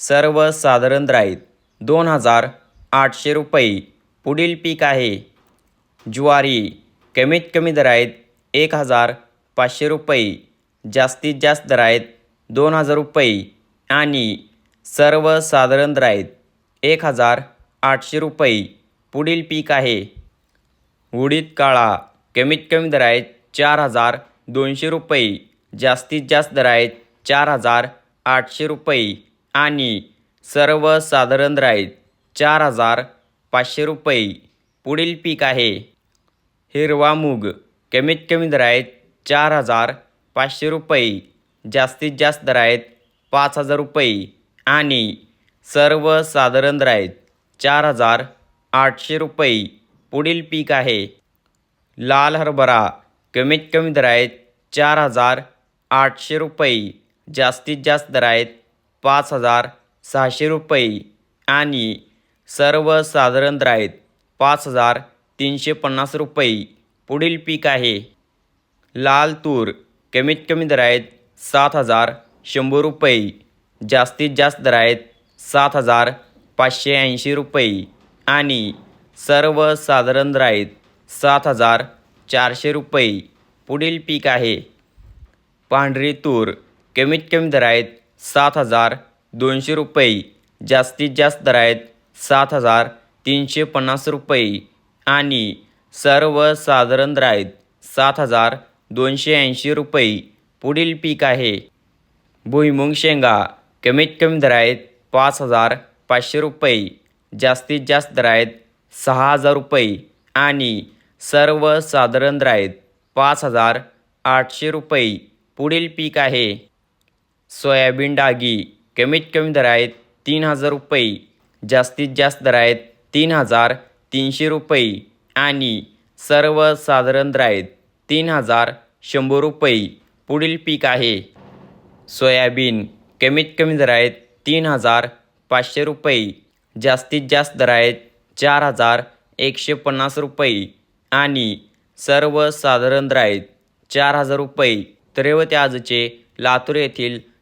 सर्वसाधारण राहीत दोन हजार आठशे रुपये पुढील पीक आहे. ज्वारी कमीत कमी दर आहेत एक हजार पाचशे रुपये जास्तीत जास्त दर आहेत दोन हजार रुपये आणि सर्वसाधारण दर आहेत एक हजार आठशे रुपये पुढील पीक आहे. उडीद काळा कमीत कमी दर आहेत चार हजार दोनशे रुपये जास्तीत जास्त दर आहेत चार हजार आठशे रुपये आणि सर्वसाधारण दर आहेत चार हजार पाचशे रुपये पुढील पीक आहे. हिरवा मूग कमीत कमी दर आहेत चार हजार पाचशे रुपये जास्तीत जास्त दर आहेत पाच हजार रुपये आणि सर्वसाधारण दर आहेत चार हजार आठशे रुपये पुढील पीक आहे. लाल हरभरा कमीत कमी दर आहेत चार हजार आठशे रुपये जास्तीत जास्त दर आहेत पाच हजार सहाशे रुपये आणि सर्वसाधारण दर आहेत पाच हजार तीनशे पन्नास रुपये. पुढील पीक आहे. लाल तूर कमीत कमी दर आहेत सात हजार शंभर रुपये. जास्तीत जास्त दर आहेत सात हजार पाचशे ऐंशी रुपये. आणि सर्वसाधारण दर आहेत सात हजार चारशे रुपये. पुढील पीक आहे. पांढरी तूर कमीत कमी दर आहेत सात हजार दोनशे रुपये. जास्तीत जास्त दर आहेत सात हजार तीनशे पन्नास रुपये. आणि सर्वसाधारण दर आहेत सात हजार दोनशे ऐंशी रुपये. पुढील पीक आहे. भुईमुंग शेंगा. कमीत कमी दर आहेत पाच हजार पाचशे रुपये. जास्तीत जास्त दर आहेत सहा हजार रुपये. आणि सर्वसाधारण दर आहेत पाच हजार आठशे रुपये. पुढील पीक आहे. सोयाबीन डागी. कमीत कमी दर आहेत तीन हजार रुपये. जास्तीत जास्त दर आहेत तीन हजार तीनशे रुपये. आणि सर्वसाधारण दर आहेत तीन हजार शंभर रुपये. पुढील पीक आहे. सोयाबीन. कमीत कमी दर आहेत तीन हजार पाचशे रुपये. जास्तीत जास्त दर आहेत चार हजार एकशे पन्नास रुपये. आणि सर्वसाधारण दर आहेत चार हजार रुपये. तर आजचे लातूर येथील